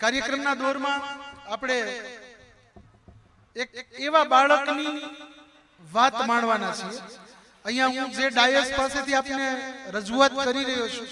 કાર્યક્રમના દોરમાં આપણે એક એવા બાળકની વાત માણવાના છીએ. અહીંયા હું જે ડાયસ પાસેથી આપને રજૂઆત કરી રહ્યો છું,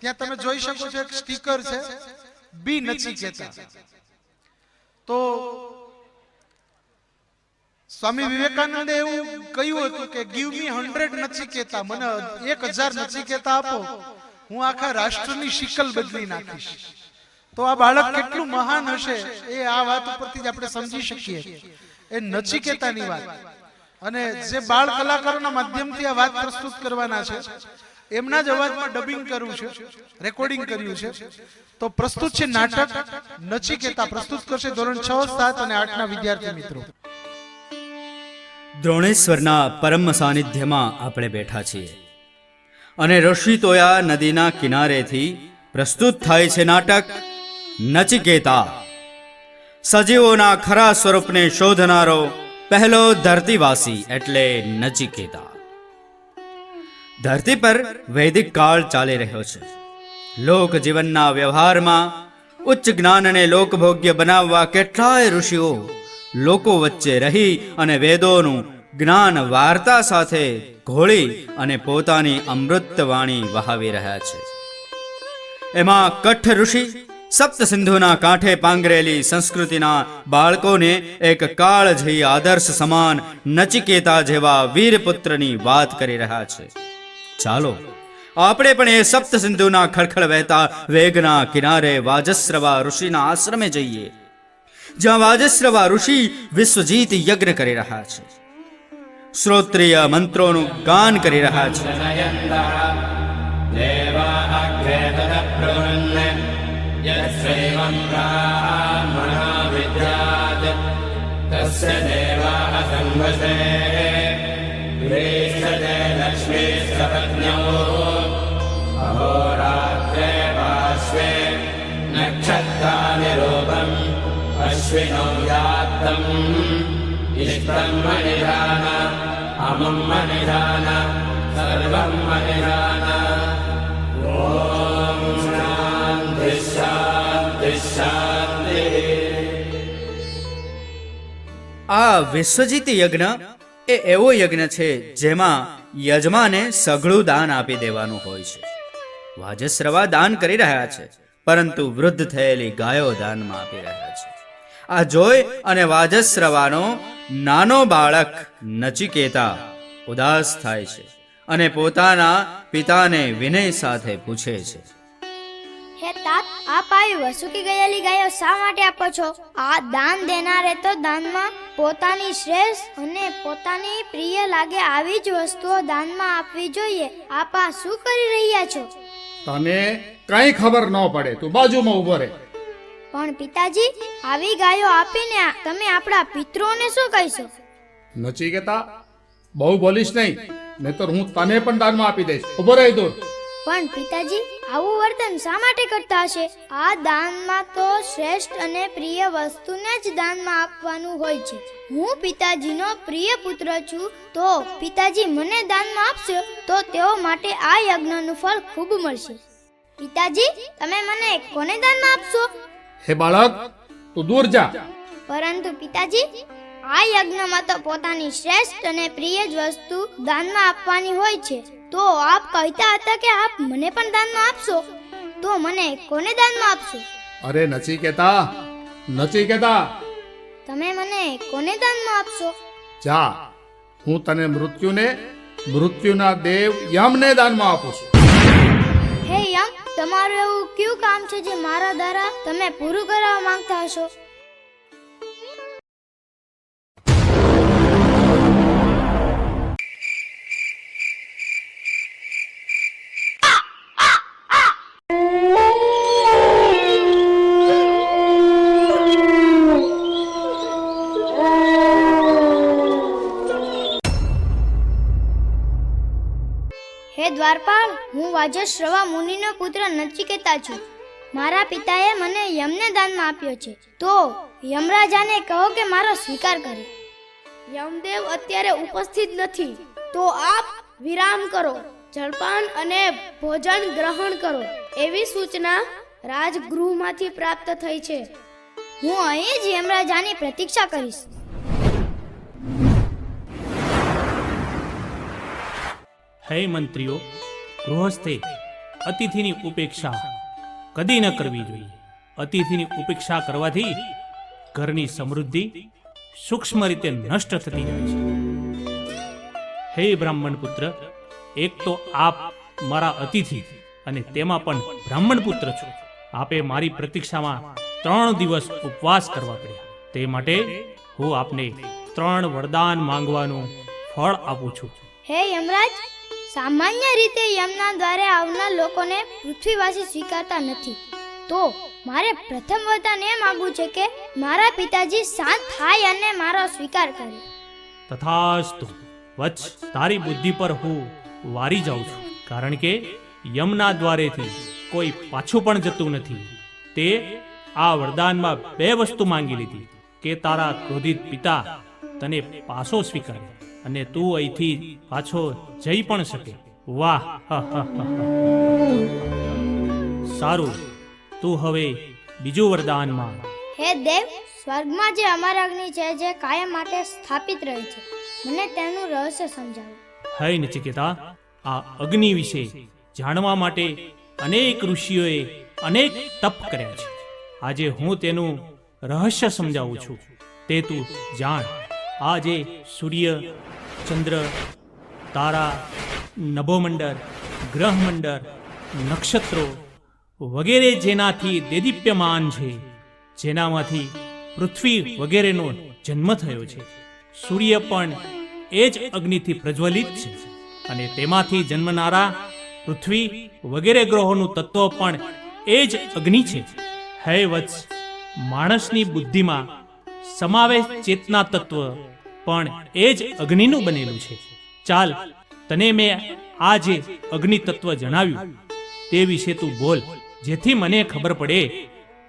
ત્યાં તમે જોઈ શકો છો એક સ્ટીકર છે, બી નથી નચિકેતા તો સ્વામી વિવેકાનંદે એવું કહ્યું હતું કે ગીવ મી હંડ્રેડ નચિકેતા મને એક હજાર નચિકેતા આપો. હું આખા રાષ્ટ્રની શિકલ બદલી નાખીશ. તો આ બાળક કેટલું મહાન હશે એ આ વાત ઉપરથી જ આપણે સમજી શકીએ. એ નચિકેતાની વાત. અને જે બાળ કલાકારોના માધ્યમથી આ વાત પ્રસ્તુત કરવાના છે, એમના જ અવાજમાં ડબિંગ કરવું છે રેકોર્ડિંગ કર્યું છે. તો પ્રસ્તુત છે નાટક નચિકેતા. પ્રસ્તુત કરશે ધોરણ છ, સાત અને આઠના વિદ્યાર્થી મિત્રો. દ્રોણેશ્વરના પરમ સાનિધ્યમાં આપણે બેઠા છીએ. અને ઋષિતોયા નદીના કિનારેથી પ્રસ્તુત થાય છે નાટક નચિકેતા. સજીવોના ખરા સ્વરૂપને શોધનારો પહેલો ધરતીવાસી એટલે નચિકેતા. ધરતી પર વૈદિક કાળ ચાલી રહ્યો છે. લોક જીવનના વ્યવહારમાં ઉચ્ચ જ્ઞાનને લોકભોગ્ય બનાવવા કેટલાય ઋષિઓ લોકો વચ્ચે રહી અને વેદોનું જ્ઞાન વાર્તા સાથે ઘોળી અને પોતાની અમૃતવાણી વહાવી રહ્યા છે. એમાં કઠ ઋષિ સપ્ત સિંધુના કાંઠે પાંગરેલી સંસ્કૃતિના બાળકોને એક કાળજયી આદર્શ સમાન નચિકેતા જેવા વીરપુત્રની વાત કરી રહ્યા છે. ચાલો, આપણે પણ એ સપ્ત સિંધુના ખળખળ વહેતા વેગના કિનારે વાજસ્રવા ઋષિના આશ્રમે જઈએ, જ્યાં વાજસ્રવા ઋષિ વિશ્વજીત યજ્ઞ કરી રહ્યા છે. શ્રોત્રિય મંત્રોનું ગાન કરી રહ્યા છે. ृत् तस्य देवाः सम्भसे ग्रेश लक्ष्मी लक्ष्मे सपत्न्यो होरात्रे पार्श्वे नक्षत्राणि रूपम् अश्विनौ मणिधान अमुम् मणिधान सर्वम् मणिधान ओ આ વિશ્વજીત યજ્ઞ એ એવો યજ્ઞ છે જેમાં યજમાને સઘળું દાન આપી દેવાનું હોય છે. વાજસ્રવા દાન કરી રહ્યા છે, પરંતુ વૃદ્ધ થયેલી ગાયો દાનમાં આપી રહ્યા છે. આ જોઈ અને વાજસ્રવાનો નાનો બાળક નચિકેતા ઉદાસ થાય છે અને પોતાના પિતાને વિનય સાથે પૂછે છે હે તાત આપ આવી વસુકી ગયેલી ગાયો શા માટે આપો છો? આ દાન દેનારે તો દાનમાં પોતાની શ્રેષ્ઠ અને પોતાની પ્રિય લાગે આવી જ વસ્તુઓ દાનમાં આપવી જોઈએ. આપ આ શું કરી રહ્યા છો? તને કઈ ખબર ન પડે તું બાજુમાં ઊભો રહે પણ પિતાજી આવી ગાયો આપીને તમે આપણા પિતૃઓને શું કહીશો? નચિકેતા બહુ બોલીશ નહીં નહીતર હું તને પણ દાનમાં આપી દઈશ. ઊભો રહી દૂર. પણ પિતાજી આવું વર્તન શા માટે કરતા હશે? આ દાનમાં તો શ્રેષ્ઠ અને પ્રિય વસ્તુને જ દાનમાં આપવાનું હોય છે. હું પિતાજીનો પ્રિય પુત્ર છું તો પિતાજી મને દાનમાં આપશે તો તેઓ માટે આ યજ્ઞનું ફળ ખૂબ મળશે. પિતાજી તમે મને કોને દાનમાં આપશો? હે બાળક તું દૂર જા. પરંતુ પિતાજી આ યજ્ઞમાં તો પોતાની શ્રેષ્ઠ અને પ્રિય જ વસ્તુ દાનમાં આપવાની હોય છે. તો આપ કહેતા હતા કે આપ મને પણ દાનમાં આપશો? તો મને કોને દાનમાં આપશો? અરે નચિકેતા નચિકેતા તમે મને કોને દાનમાં આપશો? જા હું તને મૃત્યુને મૃત્યુના દેવ યમને દાનમાં આપું છું. હે યમ તમારું એવું કયું કામ છે જે મારા દ્વારા તમે પૂરું કરવા માંગતા હશો? હે દ્વારપાળ હું વાજશ્રવા મુનિનો પુત્ર નચિકેતા છું. મારા પિતાએ મને યમને દાનમાં આપ્યો છે. તો યમરાજાને કહો કે મારો સ્વીકાર કરે. યમદેવ અત્યારે ઉપસ્થિત નથી. તો આપ વિરામ કરો, જળપાન અને ભોજન ગ્રહણ કરો. એવી સૂચના રાજગૃહમાંથી પ્રાપ્ત થઈ છે. હું અહીં જ યમરાજાની પ્રતીક્ષા કરીશ. હે મંત્રીઓ, ગૃહસ્થે, અતિથિની ઉપેક્ષા કદી ન કરવી જોઈએ. અતિથિની ઉપેક્ષા કરવાથી ઘરની સમૃદ્ધિ સૂક્ષ્મ રીતે નષ્ટ થતી જાય છે. હે બ્રાહ્મણ પુત્ર, એક તો આપ મારા અતિથિ અને તેમાં પણ બ્રાહ્મણ પુત્ર છો. આપે મારી પ્રતીક્ષામાં ત્રણ દિવસ ઉપવાસ કરવા પડ્યા. તે માટે હું આપને ત્રણ વરદાન માંગવાનું ફળ આપું છું. હે યમરાજ સામાન્ય રીતે યમના દ્વારે આવનાર લોકોને પૃથ્વીવાસી સ્વીકારતા નથી. તો મારે પ્રથમ વરદાન એ માગવું છે કે મારા પિતાજી શાંત થાય અને મારો સ્વીકાર કરે. તથાસ્તુ. વત્સ, તારી બુદ્ધિ પર હું વારી જાઉં છું. કારણ કે યમના દ્વારેથી કોઈ પાછું પણ જતું નથી. તે આ વરદાનમાં બે વસ્તુ માંગી લીધી, કે તારા ક્રોધિત પિતા તને પાછો સ્વીકારે. અને તું અહીંથી પાછો જઈ પણ શકે. વાહ. સારું તું હવે બીજું વરદાનમાં હે દેવ સ્વર્ગમાં જે અમર અગ્નિ છે જે કાયમ માટે સ્થાપિત રહે છે મને તેનું રહસ્ય સમજાવો. હે નચિકેતા આ અગ્નિ વિશે જાણવા માટે અનેક ઋષિઓએ અનેક તપ કર્યા છે. આજે હું તેનું રહસ્ય સમજાવું છું. તે તું જાણ. આ જે સૂર્ય, ચંદ્ર, તારા, નભોમંડળ, ગ્રહમંડળ, નક્ષત્રો વગેરે જેનાથી દેદીપ્યમાન છે, જેનામાંથી પૃથ્વી વગેરેનો જન્મ થયો છે. સૂર્ય પણ એ જ અગ્નિથી પ્રજ્વલિત છે અને તેમાંથી જન્મનારા પૃથ્વી વગેરે ગ્રહોનું તત્વ પણ એ જ અગ્નિ છે. હે વત્સ માણસની બુદ્ધિમાં સમાવેશ ચેતના તત્વ. પણ એ જ અગ્નિનું બનેલું છે. ચાલ, તને મેં આ જે અગ્નિ તત્વ જણાવ્યું. તે વિશે તું બોલ, જેથી મને ખબર પડે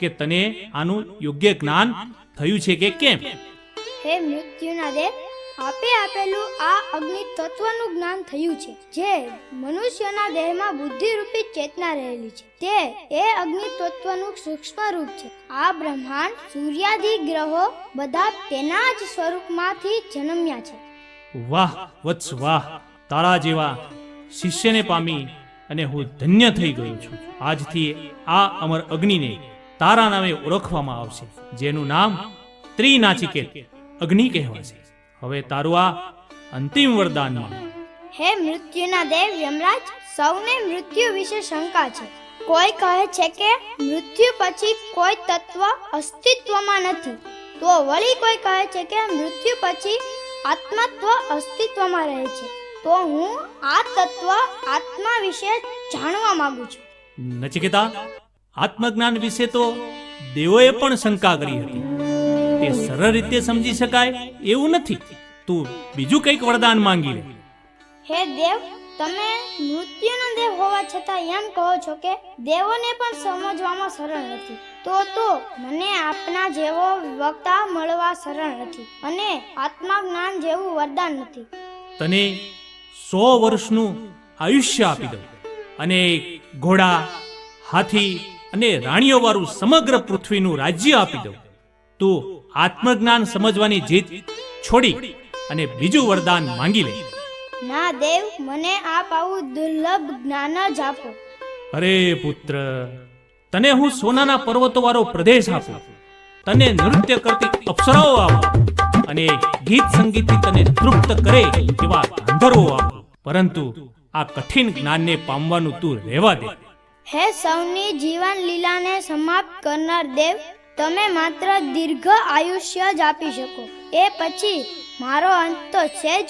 કે તને આનું યોગ્ય જ્ઞાન થયું છે કે કેમ? હે મૃત્યુના દેવ આપે આપેલું આ અગ્નિ તત્વનું જ્ઞાન થયું છે, જે મનુષ્યના દેહમાં બુદ્ધિરૂપી ચેતના રહેલી છે. તે એ અગ્નિ તત્વનું સૂક્ષ્મ રૂપ છે. આ બ્રહ્માંડ સૂર્યાદિ ગ્રહો બધા તેના જ સ્વરૂપમાંથી જન્મ્યા છે. વાહ, વત્સ વાહ. તારા જેવા શિષ્યને પામી અને હું ધન્ય થઈ ગયો છું. આજથી આ અમર અગ્નિને તારા નામે ઓળખવામાં આવશે, જેનું નામ ત્રિનાચિકેત અગ્નિ કહેવાશે. હવે તારું આ અંતિમ વરદાનમાં. હે મૃત્યુના દેવ યમરાજ સૌને મૃત્યુ વિશે શંકા છે. કોઈ કહે છે કે મૃત્યુ પછી કોઈ તત્વ અસ્તિત્વમાં નથી. તો વળી કોઈ કહે છે કે મૃત્યુ પછી આત્મત્વ અસ્તિત્વમાં રહે છે. તો હું આ તત્વ આત્મા વિશે જાણવા માંગુ છું. નચિકેતા આત્મજ્ઞાન વિશે તો દેવોએ પણ શંકા કરી હતી. સરળ રીતે સમજી શકાય એવું નથી. તું બીજું કંઈક વરદાન માંગી લે. હે દેવ તમે મૃત્યુના દેવ હોવા છતાં એમ કહો છો કે દેવોને પણ સમજવામાં સરળ નથી. તો તો મને આપના જેવો વક્તા મળવા સરળ નથી અને આત્મા જ્ઞાન જેવું વરદાન નથી. તને સો વર્ષનું આયુષ્ય આપી દઉં. અને ઘોડા હાથી અને રાણીઓ વાળું સમગ્ર પૃથ્વીનું રાજ્ય આપી દઉં. તું આત્મજ્ઞાન સમજવાની જીત છોડી અને બીજું વરદાન માંગી લે. ના દેવ મને આપ આવું દુર્લભ જ્ઞાન જ આપો. અરે પુત્ર તને હું સોનાના પર્વતો વાળો પ્રદેશ આપું. તને નૃત્ય કરતી અપ્સરાઓ આપું અને ગીત સંગીતથી તને તૃપ્ત કરે એવા ગંધર્વો આપું. પરંતુ આ કઠિન જ્ઞાનને પામવાનું તું રહેવા દે. હે સૌની જીવન લીલાને સમાપ્ત કરનાર દેવ તમે માત્ર દીર્ઘ આયુષ્ય જ આપી શકો. એ પછી મારો અંત તો છે જ.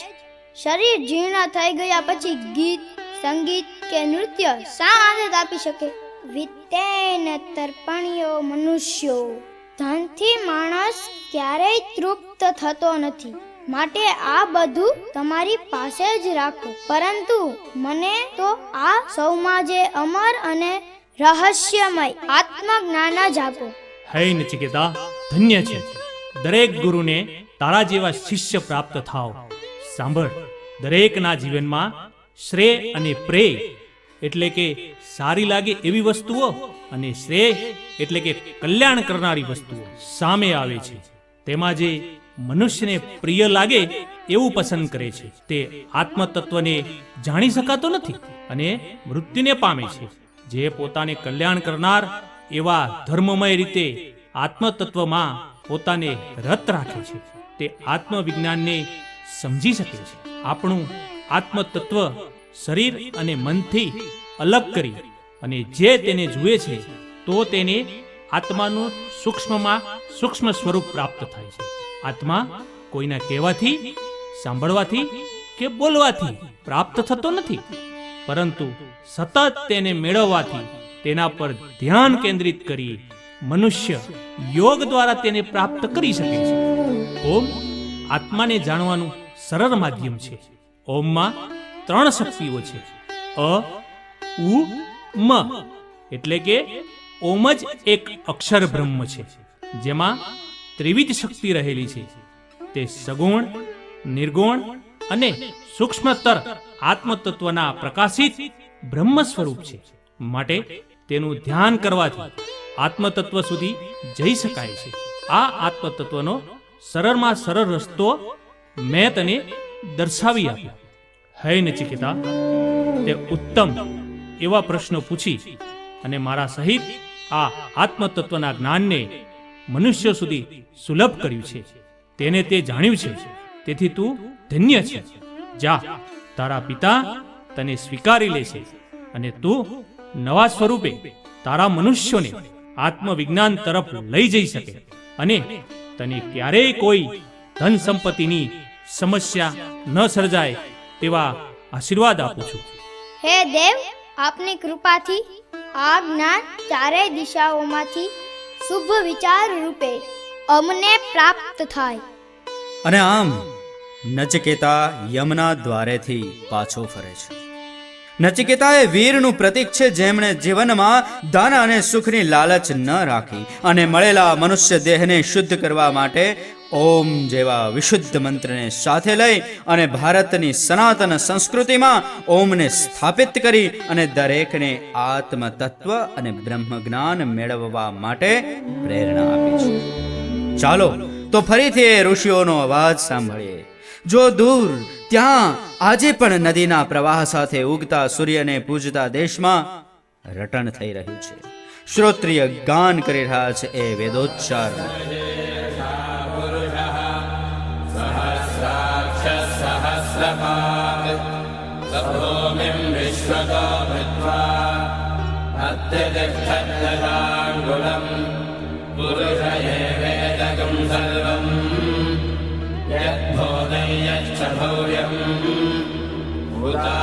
શરીર જીર્ણ થઈ ગયા પછી ગીત, સંગીત કે નૃત્ય શા આનંદ આપી શકે? વિતેન તર્પણીઓ મનુષ્યો. ધનથી માણસ ક્યારેય તૃપ્ત થતો નથી. માટે આ બધું તમારી પાસે જ રાખો. પરંતુ મને તો આ સૌમાં જે અમર અને રહસ્યમય આત્મજ્ઞાન જ આપો. હે નચિકેતા ધન્ય છે. દરેક ગુરુને તારા જેવા શિષ્ય પ્રાપ્ત થાવ સાંભળ, દરેકના જીવનમાં શ્રેય અને પ્રેય એટલે કે સારી લાગે એવી વસ્તુઓ અને શ્રેય એટલે કે કલ્યાણ કરનારી વસ્તુઓ સામે આવે છે. તેમાં જે મનુષ્યને પ્રિય લાગે એવું પસંદ કરે છે. તે આત્મતત્વને જાણી શકાતો નથી અને મૃત્યુને પામે છે. જે પોતાને કલ્યાણ કરનાર એવા ધર્મમય રીતે આત્મતત્વમાં પોતાને રત રાખે છે. તે આત્મવિજ્ઞાનને સમજી શકે છે. આપણું આત્મતત્વ શરીર અને મનથી અલગ કરી અને જે તેને જુએ છે, તો તેને આત્માનું સૂક્ષ્મમાં સૂક્ષ્મ સ્વરૂપ પ્રાપ્ત થાય છે. આત્મા કોઈના કહેવાથી, સાંભળવાથી કે બોલવાથી પ્રાપ્ત થતો નથી. પરંતુ સતત તેને મેળવવાથી તેના પર ધ્યાન કેન્દ્રિત કરી મનુષ્ય યોગ દ્વારા તેને પ્રાપ્ત કરી શકે છે. ઓમ આત્માને જાણવાનું સરળ માધ્યમ છે. ઓમમાં ત્રણ શક્તિઓ છે. અ, ઉ, મ, એટલે કે ઓમ જ એક અક્ષર બ્રહ્મ છે, જેમાં ત્રિવિધ શક્તિ રહેલી છે. તે સગુણ, નિર્ગુણ અને સૂક્ષ્મતર આત્મતત્વના પ્રકાશિત બ્રહ્મ સ્વરૂપ છે. માટે તેનું ધ્યાન કરવાથી આત્મતત્વ સુધી જઈ શકાય છે. આ આત્મતત્વનો સરળમાં સરળ રસ્તો મેં તને દર્શાવી આપ્યો. હે નચિકેતા, તે ઉત્તમ એવા પ્રશ્નો પૂછી અને મારા સહિત આ આત્મતત્વના જ્ઞાનને મનુષ્ય સુધી સુલભ કર્યું છે. તેને તે જાણ્યું છે. તેથી તું ધન્ય છે. જા, તારા પિતા તને સ્વીકારી લેશે અને તું નવા સ્વરૂપે તારા મનુષ્યોને આત્મવિજ્ઞાન તરફ લઈ જઈ શકે અને તને ક્યારેય કોઈ ધન સંપત્તિની સમસ્યા ન સર્જાય તેવા આશીર્વાદ આપું છું. હે દેવ આપની કૃપાથી આ જ્ઞાન ચારેય દિશાઓમાંથી શુભ વિચાર રૂપે અમને પ્રાપ્ત થાય. અને આમ નચકેતા યમના દ્વારેથી પાછો ફરે છે. નચિકેતા એ વીરનું પ્રતીક છે જેમણે જીવનમાં ધન અને સુખની લાલચ ન રાખી અને મળેલા મનુષ્ય દેહને શુદ્ધ કરવા માટે ઓમ જેવા વિશુદ્ધ મંત્રને સાથે લઈ અને ભારતની સનાતન સંસ્કૃતિમાં ઓમને સ્થાપિત કરી અને દરેકને આત્મ તત્વ અને બ્રહ્મ જ્ઞાન મેળવવા માટે પ્રેરણા આપી છે. ચાલો, તો ફરીથી એ ઋષિઓનો અવાજ સાંભળીએ. જો દૂર, ત્યાં, આજે પણ નદીના પ્રવાહ સાથે ઉગતા સૂર્યને પૂજતા દેશમાં રટણ થઈ રહ્યું છે. શ્રોત્રિય ગાન કરી રહ્યા છે એ વેદોચ્ચાર. भूमिं यश्च भूयम् भूता